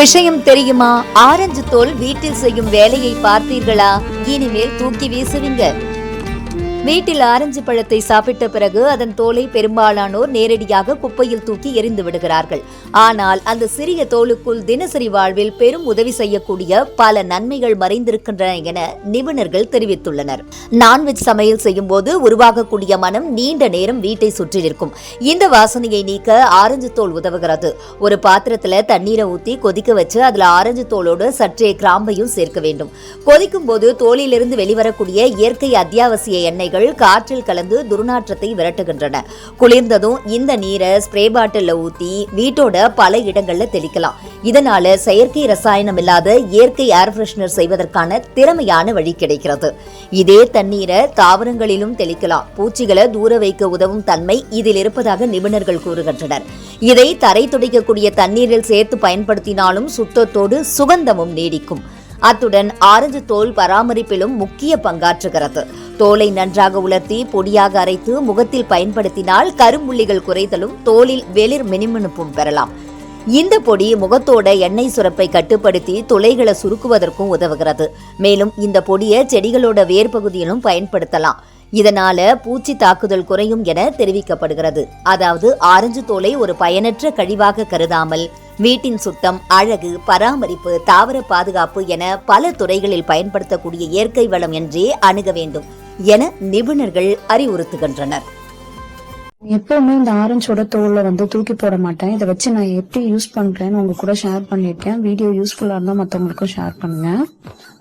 விஷயம் தெரியுமா? ஆரஞ்சு தோல் வீட்டில் செய்யும் வேலையை பார்த்தீர்களா? இனிமேல் தூக்கி வீசுவீங்க. வீட்டில் ஆரஞ்சு பழத்தை சாப்பிட்ட பிறகு அதன் தோலை பெரும்பாலானோர் நேரடியாக குப்பையில் தூக்கி எறிந்து விடுகிறார்கள். ஆனால் அந்த சிறிய தோலுக்குள் தினசரி வாழ்வில் பெரும் உதவி செய்யக்கூடிய பல நன்மைகள் மறைந்திருக்கின்றன என நிபுணர்கள் தெரிவித்துள்ளனர். நான்வெஜ் சமையல் செய்யும் போது உருவாகக்கூடிய மனம் நீண்ட நேரம் வீட்டை சுற்றி நிற்கும். இந்த வாசனையை நீக்க ஆரஞ்சு தோல் உதவுகிறது. ஒரு பாத்திரத்துல தண்ணீரை ஊத்தி கொதிக்க வச்சு அதுல ஆரஞ்சு தோலோடு சற்றே கிராம்பையும் சேர்க்க வேண்டும். கொதிக்கும் போது தோலிலிருந்து வெளிவரக்கூடிய இயற்கை அத்தியாவசிய எண்ணெய் எண்ணெய்கள் காற்றில் கலந்து துர்நாற்றத்தை விரட்டுகின்றன. குளிர்ந்ததும் இந்த நீரை ஸ்ப்ரே பாட்டில்ல ஊத்தி வீட்டோட பல இடங்கள்ல தெளிக்கலாம். இதனால செயற்கை ரசாயனம் இல்லாத இயற்கை ஏர் ஃப்ரெஷ்னர் செய்வதற்கான திறமையான வழி கிடைக்கிறது. இதே தண்ணீரை தாவரங்களிலும் தெளிக்கலாம். பூச்சிகளை தூர வைக்க உதவும் தன்மை இதில் இருப்பதாக நிபுணர்கள் கூறுகின்றனர். இதை தரை துடைக்கக்கூடிய தண்ணீரில் சேர்த்து பயன்படுத்தினாலும் சுத்தத்தோடு சுகந்தமும் நீடிக்கும். அத்துடன் ஆரஞ்சு தோல் பராமரிப்பிலும் முக்கிய பங்காற்றுகிறது. தோலை நன்றாக உலர்த்தி பொடியாக அரைத்து முகத்தில் பயன்படுத்தினால் கரும்புள்ளிகள் குறைதலும் தோலில் வெளிர் மினிமினுப்பும் பெறலாம். இந்த பொடி முகத்தோட எண்ணெய் சுரப்பை கட்டுப்படுத்தி துளைகளை சுருக்குவதற்கும் உதவுகிறது. மேலும் இந்த பொடியை செடிகளோட வேர் பகுதியிலும் பயன்படுத்தலாம். இதனால பூச்சி தாக்குதல் குறையும் என தெரிவிக்கப்படுகிறது. அதாவது ஆரஞ்சு தோலை ஒரு பயனற்ற கழிவாக கருதாமல் வீட்டின் சுத்தம் அழகு பராமரிப்பு தாவர பாதுகாப்பு என பல துறைகளில் பயன்படுத்தக்கூடிய இயற்கை வளம் என்றே அணுக வேண்டும். என நிபுணர்கள் அறிவுறுத்துகின்றனர். எப்பவுமே இந்த ஆரஞ்சோட தோலை வந்து தூக்கி போட மாட்டேன். இதை வச்சு நான் எப்படி யூஸ் பண்றேன்னு உங்க கூட ஷேர் பண்ணிருக்கேன் வீடியோ யூஸ்ஃபுல்லா இருந்தா மத்தவங்களுக்கும் ஷேர் பண்ணுங்க.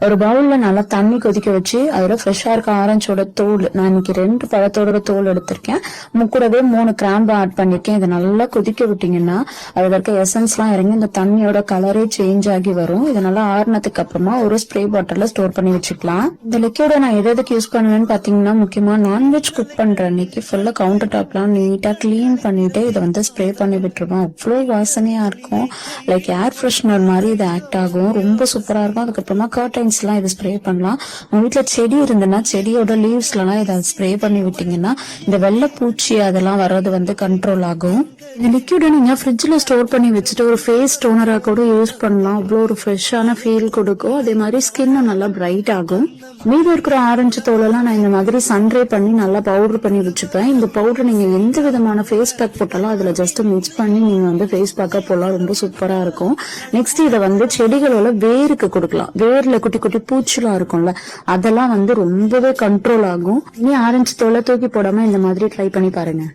ஒரு பவுல்ல நல்லா தண்ணி கொதிக்க வச்சு அதோட ஃப்ரெஷ்ஷா இருக்க ஆரஞ்சோட தோல் நான் இன்னைக்கு ரெண்டு பழத்தோட தோல் எடுத்திருக்கேன். முக்கூடவே கூடவே மூணு கிராம்பு ஆட் பண்ணிருக்கேன் இதை நல்லா கொதிக்க விட்டீங்கன்னா அதுல இருக்க எசன்ஸ் எல்லாம் இறங்கி இந்த தண்ணியோட கலரே சேஞ்ச் ஆகி வரும். இதை நல்லா ஆறினதுக்கு அப்புறமா ஒரு ஸ்ப்ரே பாட்டில்ல ஸ்டோர் பண்ணி வச்சுக்கலாம். இந்த லிக்யூட நான் எது எதுக்கு யூஸ் பண்ணுவேன்னு பாத்தீங்கன்னா முக்கியமா நான்வெஜ் குக் பண்ற அன்னைக்கு ஃபுல்லா கவுண்டர் டாப்லாம் நீட்டாக க்ளீன் பண்ணிவிட்டு இதை வந்து ஸ்ப்ரே பண்ணி விட்டுருவோம். அவ்வளோ வாசனையாக இருக்கும். லைக் ஏர் ஃப்ரெஷ்னர் மாதிரி இது ஆக்ட் ஆகும். ரொம்ப சூப்பராக இருக்கும். அதுக்கப்புறமா கர்டைன்ஸ்லாம் இதை இது ஸ்ப்ரே பண்ணலாம். உங்கள் வீட்டில் செடி இருந்ததுன்னா செடியோட லீவ்ஸ்லலாம் இதை ஸ்ப்ரே பண்ணி விட்டிங்கன்னா இந்த வெள்ளை பூச்சி அதெல்லாம் வர்றது வந்து கண்ட்ரோல் ஆகும். இந்த லிக்யூடை நீங்கள் ஃப்ரிட்ஜில் ஸ்டோர் பண்ணி வச்சுட்டு ஒரு ஃபேஸ் டோனராக கூட யூஸ் பண்ணலாம். அவ்வளோ ஒரு ஃப்ரெஷ்ஷான ஃபீல் கொடுக்கும். அதே மாதிரி ஸ்கின்னும் நல்லா பிரைட் ஆகும். மீதி இருக்கிற ஆரஞ்சு தோலெல்லாம் நான் இந்த மாதிரி சன்ரே பண்ணி நல்லா பவுடர் பண்ணி வச்சுப்பேன். இந்த பவுடர் நீங்கள் எந்த விதமான ஃபேஸ் பேக் போட்டாலும் அதில் ஜஸ்ட் மிக்ஸ் பண்ணி நீங்கள் வந்து ஃபேஸ் பேக்காக போடலாம். ரொம்ப சூப்பராக இருக்கும். நெக்ஸ்ட் இதை வந்து செடிகளோட வேருக்கு கொடுக்கலாம். வேரில் குட்டி குட்டி பூச்சிலாம் இருக்கும்ல அதெல்லாம் வந்து ரொம்பவே கண்ட்ரோல் ஆகும். இனி ஆரஞ்சு தோலை தூக்கி போடாமல் இந்த மாதிரி ட்ரை பண்ணி பாருங்கள்